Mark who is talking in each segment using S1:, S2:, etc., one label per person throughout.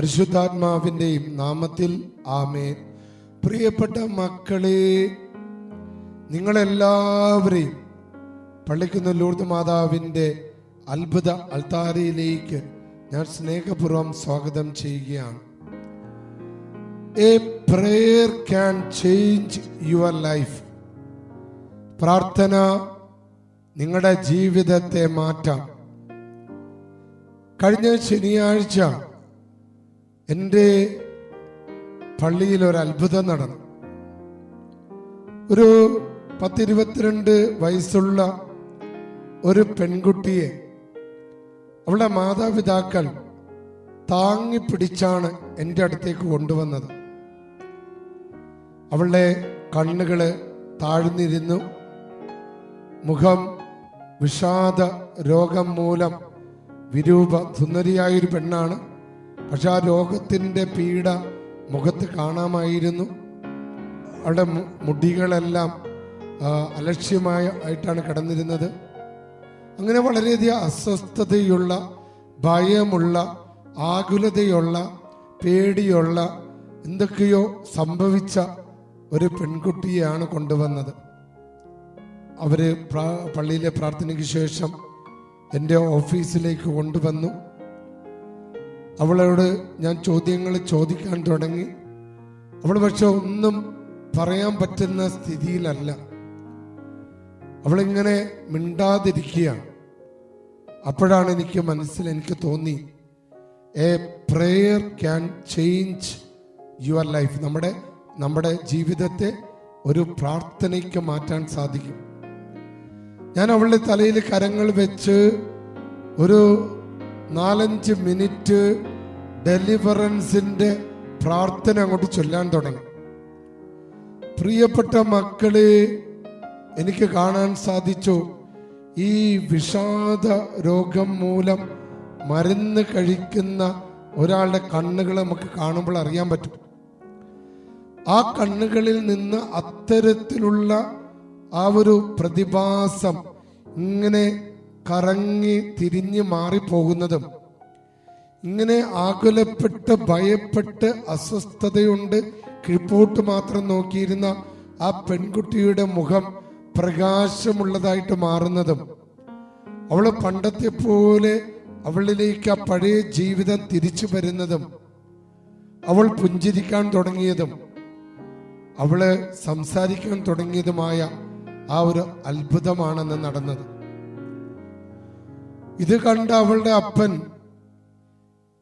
S1: പരിശുദ്ധാത്മാവിന്റെയും നാമത്തിൽ ആമേൻ. പ്രിയപ്പെട്ട മക്കളെ നിങ്ങളെല്ലാവരെയും പള്ളിക്കുന്ന ലൂർദ് മാതാവിന്റെ അത്ഭുത അൾത്താരയിലേക്ക് ഞാൻ സ്നേഹപൂർവം സ്വാഗതം ചെയ്യുകയാണ്. A prayer can change your life പ്രാർത്ഥന നിങ്ങളുടെ ജീവിതത്തെ മാറ്റാം. കഴിഞ്ഞ ശനിയാഴ്ച എന്റെ പള്ളിയിൽ ഒരു അത്ഭുതം നടന്നു. ഒരു പത്തിരുപത്തിരണ്ട് വയസ്സുള്ള ഒരു പെൺകുട്ടിയെ അവളുടെ മാതാപിതാക്കൾ താങ്ങി പിടിച്ചാണ് എന്റെ അടുത്തേക്ക് കൊണ്ടുവന്നത്. അവളുടെ കണ്ണുകൾ താഴ്ന്നിരുന്നു. മുഖം വിഷാദ രോഗം മൂലം വിരൂപ സുന്ദരിയായൊരു പെണ്ണാണ്. പക്ഷെ ആ രോഗത്തിന്റെ പീഡ മുഖത്ത് കാണാമായിരുന്നു. അവിടെ മുടികളെല്ലാം അലക്ഷ്യമായ ആയിട്ടാണ് കിടന്നിരുന്നത്. അങ്ങനെ വളരെയധികം അസ്വസ്ഥതയുള്ള ഭയമുള്ള ആകുലതയുള്ള പേടിയുള്ള എന്തൊക്കെയോ സംഭവിച്ച ഒരു പെൺകുട്ടിയെയാണ് കൊണ്ടുവന്നത്. അവർ പള്ളിയിലെ പ്രാർത്ഥനയ്ക്ക് ശേഷം എന്റെ ഓഫീസിലേക്ക് കൊണ്ടുവന്നു. അവളോട് ഞാൻ ചോദ്യങ്ങൾ ചോദിക്കാൻ തുടങ്ങി. അവൾ പക്ഷെ ഒന്നും പറയാൻ പറ്റുന്ന സ്ഥിതിയിലല്ല. അവളിങ്ങനെ മിണ്ടാതിരിക്കുകയാണ്. അപ്പോഴാണ് എനിക്ക് മനസ്സിൽ എനിക്ക് തോന്നി a prayer can change your life നമ്മുടെ നമ്മുടെ ജീവിതത്തെ ഒരു പ്രാർത്ഥനയ്ക്ക് മാറ്റാൻ സാധിക്കും. ഞാൻ അവളുടെ തലയിൽ കരങ്ങൾ വെച്ച് ഒരു നാലഞ്ച് മിനിറ്റ് ഡെലിവറൻസിന്റെ പ്രാർത്ഥന അങ്ങോട്ട് ചൊല്ലാൻ തുടങ്ങി. പ്രിയപ്പെട്ട മക്കളെ എനിക്ക് കാണാൻ സാധിച്ചു. ഈ വിഷാദ രോഗം മൂലം മരുന്ന് കഴിക്കുന്ന ഒരാളുടെ കണ്ണുകൾ നമുക്ക് കാണുമ്പോൾ അറിയാൻ പറ്റും. ആ കണ്ണുകളിൽ നിന്ന് അത്തരത്തിലുള്ള ആ ഒരു പ്രതിഭാസം ഇങ്ങനെ കറങ്ങി തിരിഞ്ഞ് മാറിപ്പോകുന്നതും ഇങ്ങനെ ആകുലപ്പെട്ട് ഭയപ്പെട്ട് അസ്വസ്ഥതയുണ്ട്. കിഴിപ്പോട്ട് മാത്രം നോക്കിയിരുന്ന ആ പെൺകുട്ടിയുടെ മുഖം പ്രകാശമുള്ളതായിട്ട് മാറുന്നതും അവൾ പണ്ടത്തെ പോലെ അവളിലേക്ക് ആ പഴയ ജീവിതം തിരിച്ചു വരുന്നതും അവൾ പുഞ്ചിരിക്കാൻ തുടങ്ങിയതും അവൾ സംസാരിക്കാൻ തുടങ്ങിയതുമായ ആ ഒരു അത്ഭുതമാണെന്ന് നടന്നത്. ഇത് കണ്ട അവളുടെ അപ്പൻ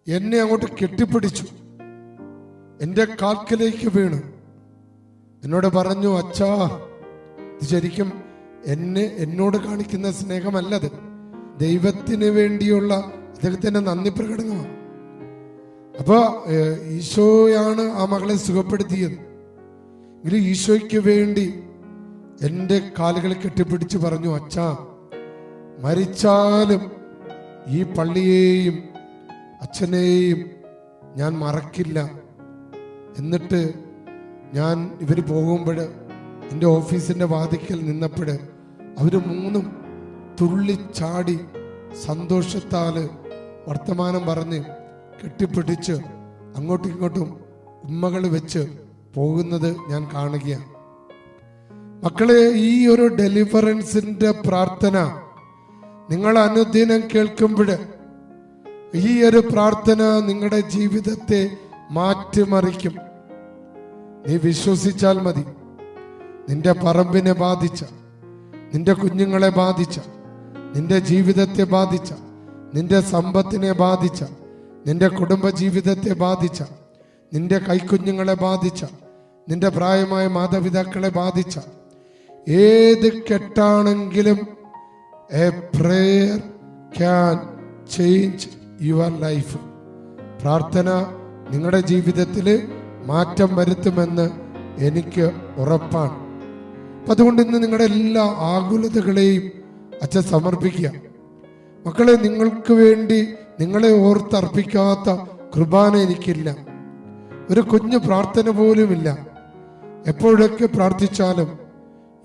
S1: എന്നെ അങ്ങോട്ട് കെട്ടിപ്പിടിച്ചു. എന്റെ കാൽക്കലേക്ക് വീണു. എന്നോട് പറഞ്ഞു അച്ഛാ ഇത് ശരിക്കും എന്നെ എന്നോട് കാണിക്കുന്ന സ്നേഹമല്ലത്. ദൈവത്തിന് വേണ്ടിയുള്ള അദ്ദേഹത്തിന്റെ നന്ദി പ്രകടനമാണ്. അപ്പോൾ ഈശോയാണ് ആ മകളെ സുഖപ്പെടുത്തിയത്. എങ്കിലും ഈശോയ്ക്ക് വേണ്ടി എന്റെ കാലുകൾ കെട്ടിപ്പിടിച്ച് പറഞ്ഞു അച്ഛാ മരിച്ചാലും ഈ പള്ളിയെയും അച്ഛനെയും ഞാൻ മറക്കില്ല. എന്നിട്ട് ഞാൻ ഇവർ പോകുമ്പോൾ എന്റെ ഓഫീസിന്റെ വാതിക്കൽ നിന്നപ്പോൾ അവർ മൂന്നും തുള്ളിച്ചാടി സന്തോഷത്താൽ വർത്തമാനം പറഞ്ഞ് കെട്ടിപ്പിടിച്ച് അങ്ങോട്ടും ഇങ്ങോട്ടും ഉമ്മകൾ വെച്ച് പോകുന്നത് ഞാൻ കാണുകയാണ്. മക്കളെ ഈ ഒരു ഡെലിവറൻസിന്റെ പ്രാർത്ഥന നിങ്ങൾ അനുദിനം കേൾക്കുമ്പോൾ ഈ ഒരു പ്രാർത്ഥന നിങ്ങളുടെ ജീവിതത്തെ മാറ്റിമറിക്കും. നീ വിശ്വസിച്ചാൽ മതി. നിന്റെ പറമ്പിനെ ബാധിച്ച നിന്റെ കുഞ്ഞുങ്ങളെ ബാധിച്ച നിന്റെ ജീവിതത്തെ ബാധിച്ച നിന്റെ സമ്പത്തിനെ ബാധിച്ച നിന്റെ കുടുംബ ജീവിതത്തെ ബാധിച്ച നിന്റെ കൈക്കുഞ്ഞുങ്ങളെ ബാധിച്ച നിന്റെ പ്രായമായ മാതാപിതാക്കളെ ബാധിച്ച ഏത് കെട്ടാണെങ്കിലും a prayer can change your life. പ്രാർത്ഥന നിങ്ങളുടെ ജീവിതത്തിൽ മാറ്റം വരുത്തുമെന്ന് എനിക്ക് ഉറപ്പാണ്. അപ്പം അതുകൊണ്ട് ഇന്ന് നിങ്ങളുടെ എല്ലാ ആകുലതകളെയും അച്ഛൻ സമർപ്പിക്കുക. മക്കളെ നിങ്ങൾക്ക് വേണ്ടി നിങ്ങളെ ഓർത്തർപ്പിക്കാത്ത കൃപാന എനിക്കില്ല. ഒരു കുഞ്ഞു പ്രാർത്ഥന പോലുമില്ല. എപ്പോഴൊക്കെ പ്രാർത്ഥിച്ചാലും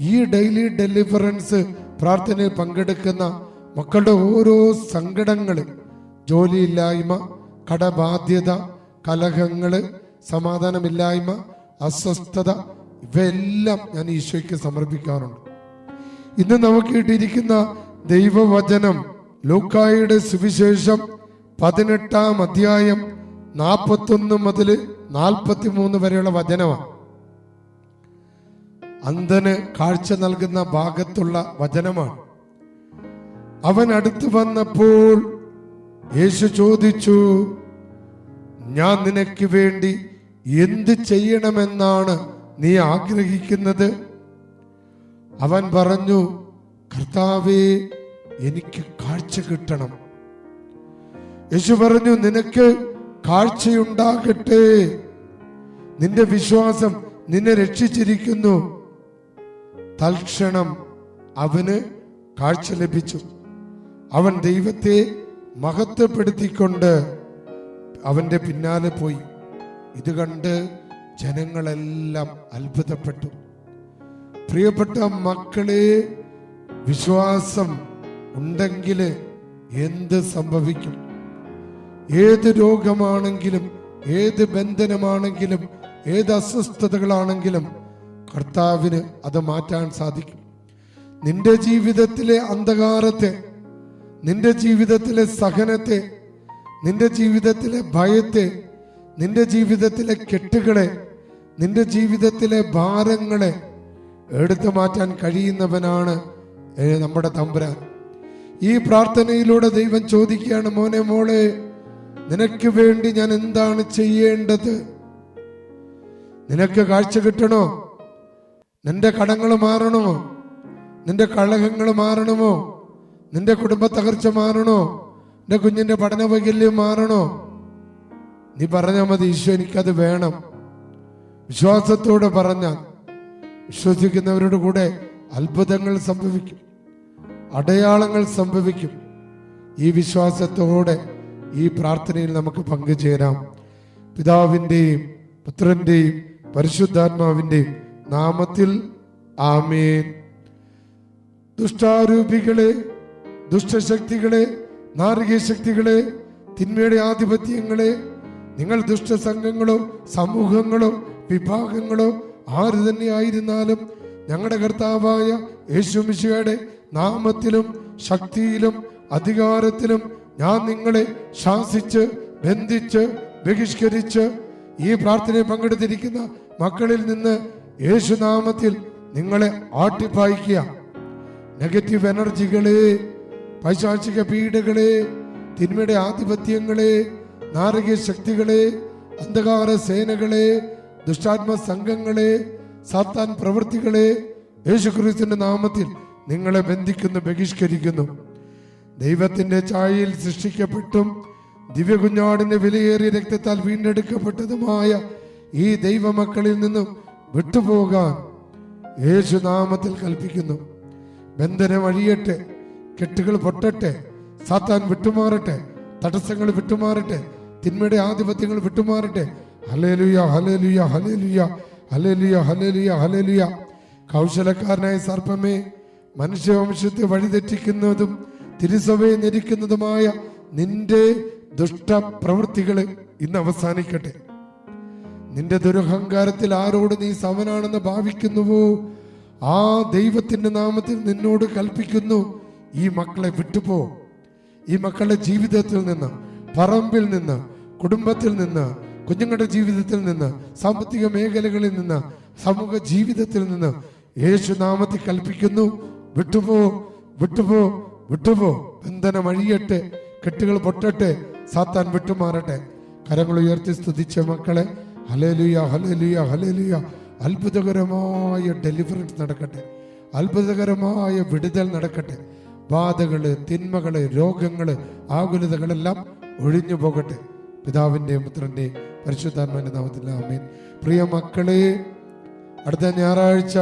S1: ഈ ഡെയിലി ഡെലിവറൻസ് പ്രാർത്ഥനയിൽ പങ്കെടുക്കുന്ന മക്കളുടെ ഓരോ സങ്കടങ്ങൾ ജോലിയില്ലായ്മ കടബാധ്യത കലഹങ്ങൾ സമാധാനമില്ലായ്മ അസ്വസ്ഥത ഇവയെല്ലാം ഞാൻ ഈശോയ്ക്ക് സമർപ്പിക്കാറുണ്ട്. ഇന്ന് നമുക്ക് കിട്ടിയിരിക്കുന്ന ദൈവവചനം ലൂക്കായുടെ സുവിശേഷം പതിനെട്ടാം അധ്യായം നാൽപ്പത്തൊന്ന് മുതൽ നാൽപ്പത്തി മൂന്ന് വരെയുള്ള വചനമാണ്. അന്ധന് കാഴ്ച നൽകുന്ന ഭാഗത്തുള്ള വചനമാണ്. അവൻ അടുത്തു വന്നപ്പോൾ യേശു ചോദിച്ചു ഞാൻ നിനക്ക് വേണ്ടി എന്ത് ചെയ്യണമെന്നാണ് നീ ആഗ്രഹിക്കുന്നത്? അവൻ പറഞ്ഞു കർത്താവേ എനിക്ക് കാഴ്ച കിട്ടണം. യേശു പറഞ്ഞു നിനക്ക് കാഴ്ചയുണ്ടാകട്ടെ. നിന്റെ വിശ്വാസം നിന്നെ രക്ഷിച്ചിരിക്കുന്നു. തൽക്ഷണം അവന് കാഴ്ച ലഭിച്ചു. അവൻ ദൈവത്തെ മഹത്വപ്പെടുത്തിക്കൊണ്ട് അവന്റെ പിന്നാലെ പോയി. ഇത് കണ്ട് ജനങ്ങളെല്ലാം അത്ഭുതപ്പെട്ടു. പ്രിയപ്പെട്ട മക്കളെ വിശ്വാസം ഉണ്ടെങ്കിൽ എന്ത് സംഭവിക്കും? ഏത് രോഗമാണെങ്കിലും ഏത് ബന്ധനമാണെങ്കിലും ഏത് അസ്വസ്ഥതകളാണെങ്കിലും കർത്താവിന് അത് മാറ്റാൻ സാധിക്കും. നിന്റെ ജീവിതത്തിലെ അന്ധകാരത്തെ നിന്റെ ജീവിതത്തിലെ സഹനത്തെ നിന്റെ ജീവിതത്തിലെ ഭയത്തെ നിന്റെ ജീവിതത്തിലെ കെട്ടുകളെ നിന്റെ ജീവിതത്തിലെ ഭാരങ്ങളെ എടുത്തു മാറ്റാൻ കഴിയുന്നവനാണ് നമ്മുടെ തമ്പുരാൻ. ഈ പ്രാർത്ഥനയിലൂടെ ദൈവം ചോദിക്കുകയാണ് മോനെ മോളെ നിനക്ക് വേണ്ടി ഞാൻ എന്താണ് ചെയ്യേണ്ടത്? നിനക്ക് കാഴ്ച കിട്ടണോ? നിന്റെ കടങ്ങൾ മാറണമോ നിന്റെ കളകങ്ങൾ മാറണമോ? നിന്റെ കുടുംബ തകർച്ച മാറണോ? നിന്റെ കുഞ്ഞിന്റെ പഠന വൈകല്യം മാറണോ? നീ പറഞ്ഞാൽ മതി ഈശോ എനിക്കത് വേണം. വിശ്വാസത്തോടെ പറഞ്ഞാൽ വിശ്വസിക്കുന്നവരുടെ കൂടെ അത്ഭുതങ്ങൾ സംഭവിക്കും അടയാളങ്ങൾ സംഭവിക്കും. ഈ വിശ്വാസത്തോടെ ഈ പ്രാർത്ഥനയിൽ നമുക്ക് പങ്കുചേരാം. പിതാവിന്റെയും പുത്രന്റെയും പരിശുദ്ധാത്മാവിന്റെയും നാമത്തിൽ ആമേൻ. ദുഷ്ടാരൂപികളെ ദുഷ്ടശക്തികളെ നാരിക ശക്തികളെ തിന്മയുടെ ആധിപത്യങ്ങളെ നിങ്ങൾ ദുഷ്ടസംഘങ്ങളോ സമൂഹങ്ങളോ വിഭാഗങ്ങളോ ആര് തന്നെ ആയിരുന്നാലും ഞങ്ങളുടെ കർത്താവായ യേശുമിശിയുടെ നാമത്തിലും ശക്തിയിലും അധികാരത്തിലും ഞാൻ നിങ്ങളെ ശാസിച്ച് ബന്ധിച്ച് ബഹിഷ്കരിച്ച് ഈ പ്രാർത്ഥനയിൽ പങ്കെടുത്തിരിക്കുന്ന മക്കളിൽ നിന്ന് യേശുനാമത്തിൽ നിങ്ങളെ ആട്ടിപ്പായിക്കുക. നെഗറ്റീവ് എനർജികളെ പൈശാചിക പീഡകളെ തിന്മയുടെ ആധിപത്യങ്ങളെ നാരകീയ ശക്തികളെ അന്ധകാര സേനകളെ ദുഷ്ടാത്മ സംഘങ്ങളെ സാത്താൻ പ്രവൃത്തികളെ യേശുക്രിസ്തുവിന്റെ നാമത്തിൽ നിങ്ങളെ ബന്ധിക്കുന്നു ബഹിഷ്കരിക്കുന്നു. ദൈവത്തിന്റെ ചായയിൽ സൃഷ്ടിക്കപ്പെട്ടും ദിവ്യകുഞ്ഞാടിന്റെ വിലയേറിയ രക്തത്താൽ വീണ്ടെടുക്കപ്പെട്ടതുമായ ഈ ദൈവമക്കളിൽ നിന്നും വിട്ടുപോകാൻ യേശുനാമത്തിൽ കൽപ്പിക്കുന്നു. ബന്ധനം അഴിയട്ടെ. കെട്ടുകൾ പൊട്ടട്ടെ. സാത്താൻ വിട്ടുമാറട്ടെ. തടസ്സങ്ങൾ വിട്ടുമാറട്ടെ. തിന്മയുടെ ആധിപത്യങ്ങൾ വിട്ടുമാറട്ടെ. Hallelujah hallelujah hallelujah hallelujah hallelujah hallelujah കൗശലക്കാരനായ സർപ്പമേ മനുഷ്യവംശത്തെ വഴിതെറ്റിക്കുന്നതും തിരുസഭയെ ഞെരിക്കുന്നതുമായ നിന്റെ ദുഷ്ടപ്രവൃത്തികൾ ഇന്ന് അവസാനിക്കട്ടെ. നിന്റെ ദുരഹങ്കാരത്തിൽ ആരോട് നീ സമനാണെന്ന് ഭാവിക്കുന്നുവോ? ആ ദൈവത്തിന്റെ നാമത്തിൽ നിന്നോട് കൽപ്പിക്കുന്നു. ഈ മക്കളെ വിട്ടുപോ. ഈ മക്കളുടെ ജീവിതത്തിൽ നിന്ന് പറമ്പിൽ നിന്ന് കുടുംബത്തിൽ നിന്ന് കുഞ്ഞുങ്ങളുടെ ജീവിതത്തിൽ നിന്ന് സാമ്പത്തിക മേഖലകളിൽ നിന്ന് സമൂഹ ജീവിതത്തിൽ നിന്ന് യേശു നാമത്തിൽ കൽപ്പിക്കുന്നു. വിട്ടുപോ വിട്ടുപോ വിട്ടുപോ. ബന്ധനം അഴിയട്ടെ കെട്ടുകൾ പൊട്ടട്ടെ സാത്താൻ വിട്ടുമാറട്ടെ. കരങ്ങൾ ഉയർത്തി സ്തുതിച്ച മക്കളെ ഹലേലുയ ഹലേലുയ ഹലേലുയ അത്ഭുതകരമായ ഡെലിവറൻസ് നടക്കട്ടെ. അത്ഭുതകരമായ വിടുതൽ നടക്കട്ടെ. ബാധകൾ തിന്മകൾ രോഗങ്ങൾ ആകുലതകളെല്ലാം ഒഴിഞ്ഞു പോകട്ടെ. പിതാവിന്റെയും പുത്രന്റെയും പരിശുദ്ധാത്മാന്റെ നാമത്തിൽ ആമേൻ. പ്രിയ മക്കളെ അടുത്ത ഞായറാഴ്ച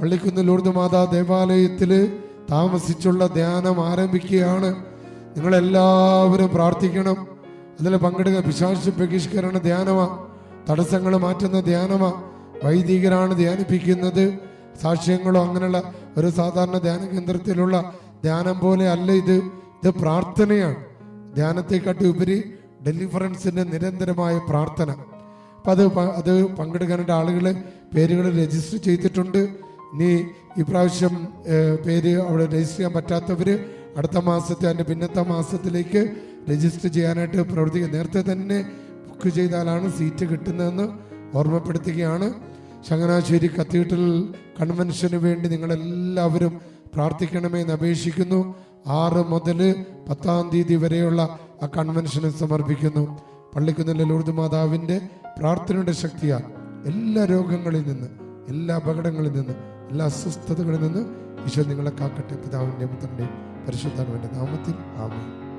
S1: പള്ളിക്കുന്ന് ലൂർദ് മാതാ ദേവാലയത്തിൽ താമസിച്ചുള്ള ധ്യാനം ആരംഭിക്കുകയാണ്. നിങ്ങളെല്ലാവരും പ്രാർത്ഥിക്കണം. അതിൽ പങ്കെടുക്കുക പിശാച് ബഹിഷ്കരണ ധ്യാനമാ. തടസ്സങ്ങൾ മാറ്റുന്ന ധ്യാനമാ. വൈദികരാണ് ധ്യാനിപ്പിക്കുന്നത്. സാക്ഷ്യങ്ങളോ അങ്ങനെയുള്ള ഒരു സാധാരണ ധ്യാന കേന്ദ്രത്തിലുള്ള ധ്യാനം പോലെ അല്ല ഇത്. ഇത് പ്രാർത്ഥനയാണ്. ധ്യാനത്തെക്കാട്ടി ഉപരി ഡെലിഫറൻസിന്റെ നിരന്തരമായ പ്രാർത്ഥന. അപ്പം അത് അത് പങ്കെടുക്കാനായിട്ട് ആളുകൾ പേരുകൾ രജിസ്റ്റർ ചെയ്തിട്ടുണ്ട്. നീ ഇപ്രാവശ്യം പേര് അവിടെ രജിസ്റ്റർ ചെയ്യാൻ പറ്റാത്തവർ അടുത്ത മാസത്തെ അതിന്റെ പിന്നത്തെ മാസത്തിലേക്ക് രജിസ്റ്റർ ചെയ്യാനായിട്ട് പ്രവർത്തിക്കുക. നേരത്തെ തന്നെ ബുക്ക് ചെയ്താലാണ് സീറ്റ് കിട്ടുന്നതെന്ന് ഓർമ്മപ്പെടുത്തുകയാണ്. ചങ്ങനാശ്ശേരി കത്തീഡ്രൽ കൺവെൻഷന് വേണ്ടി നിങ്ങളെല്ലാവരും പ്രാർത്ഥിക്കണമെന്ന് അപേക്ഷിക്കുന്നു. ആറ് മുതൽ പത്താം തീയതി വരെയുള്ള ആ കൺവെൻഷന് സമർപ്പിക്കുന്നു. പള്ളിക്കുന്നിലെ ലൂർദ് മാതാവിന്റെ പ്രാർത്ഥനയുടെ ശക്തിയാൽ എല്ലാ രോഗങ്ങളിൽ നിന്ന് എല്ലാ അപകടങ്ങളിൽ നിന്ന് എല്ലാ അസ്വസ്ഥതകളിൽ നിന്ന് ഈശോ നിങ്ങളെ കാക്കട്ടെ. പിതാവിന്റെ പുത്രന്റെ പരിശുദ്ധാനുവിന്റെ നാമത്തിൽ ആമേൻ.